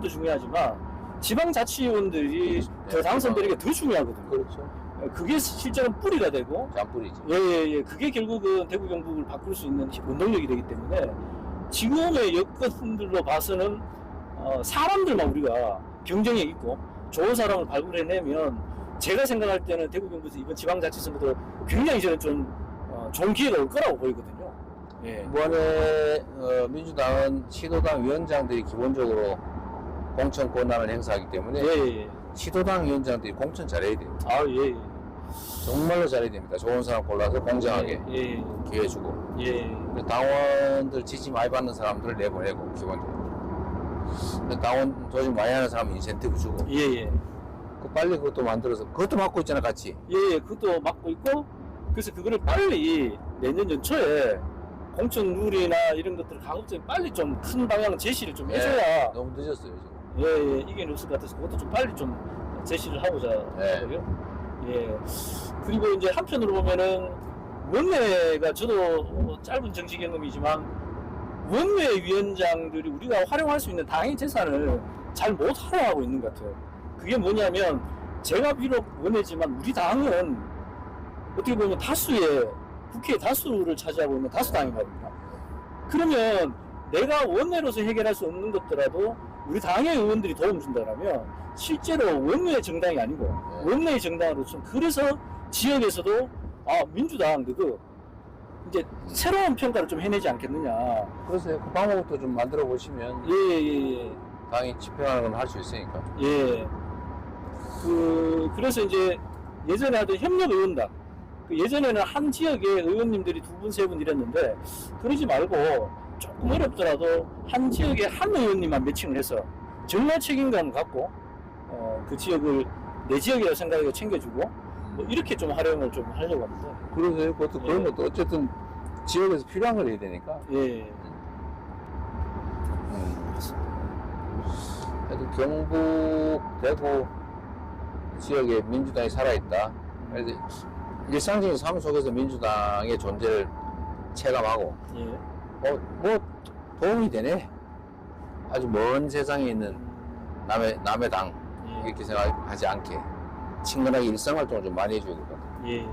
또 중요하지만 지방자치의원들이 네, 더 당선되는 게 더 중요하거든요. 그렇죠. 그게 실제로 뿌리가 되고 짬뿌리지. 예 예 예 그게 결국은 대구 경북을 바꿀 수 있는 원동력이 되기 때문에 지금의 여건들로 봐서는 어, 사람들만 우리가 경쟁력 있고 좋은 사람을 발굴해내면 제가 생각할 때는 대구 경북에서 이번 지방자치선거도 굉장히 저는 좀 어, 좋은 기회가 올 거라고 보이거든요. 예. 이번에 어, 민주당은 시도당 위원장들이 기본적으로 공천 권한을 행사하기 때문에 예, 예. 시도당 위원장들이 공천 잘해야 돼요. 아, 예, 예. 정말로 잘해야 됩니다. 좋은 사람 골라서 공정하게 예, 기회 주고 예. 근데 당원들 지지 많이 받는 사람들을 내보내고 기본적으로 근데 당원 조직 많이 하는 사람은 인센티브 주고 예, 예. 그 빨리 그것도 만들어서 그것도 맡고 있잖아 같이 예, 예. 그것도 맡고 있고, 그래서 그거를 빨리 내년 연초에 공천 룰이나 이런 것들을 가급적 빨리 좀 큰 방향 제시를 좀 예, 해줘야 너무 늦었어요 지금 예, 예, 이게 없을 것 같아서 그것도 좀 빨리 좀 제시를 하고자 네. 하고요. 예. 그리고 이제 한편으로 보면은 원내가 저도 뭐 짧은 정치 경험이지만 원내 위원장들이 우리가 활용할 수 있는 당의 재산을 잘 못 활용하고 있는 것 같아요. 그게 뭐냐면 제가 비록 원내지만 우리 당은 어떻게 보면 다수의 국회 다수를 차지하고 있는 다수당이 말입니다. 그러면 내가 원내로서 해결할 수 없는 것더라도 우리 당의 의원들이 도움 준다면 실제로 원내 정당이 아니고 네. 원내의 정당으로 좀 그래서 지역에서도 아 민주당 그 이제 새로운 평가를 좀 해내지 않겠느냐 그래서 그 방법도 좀 만들어 보시면 예 예 예 당이 집행하는 건 할 수 있으니까 예. 그, 그래서 이제 예전에 하던 협력 의원단. 그 예전에는 한 지역에 의원님들이 두 분, 세 분 이랬는데, 그러지 말고 조금 어렵더라도 한 지역에 한 의원님만 매칭을 해서 정말 책임감을 갖고, 어, 그 지역을 내 지역이라고 생각하고 챙겨주고, 뭐 이렇게 좀 활용을 좀 하려고 합니다. 그래서 그것도 그런 예. 것도 어쨌든 지역에서 필요한 걸 해야 되니까 예. 음. 하여튼 경북 대구 지역에 민주당이 살아있다 그래서 일상적인 삶 속에서 민주당의 존재를 체감하고 예. 어, 뭐 도움이 되네 아주 먼 세상에 있는 남의 남의 당 예. 이렇게 생각하지 않게 친근하게 일상활동을 좀 많이 해줘야 될 것 같아요 예.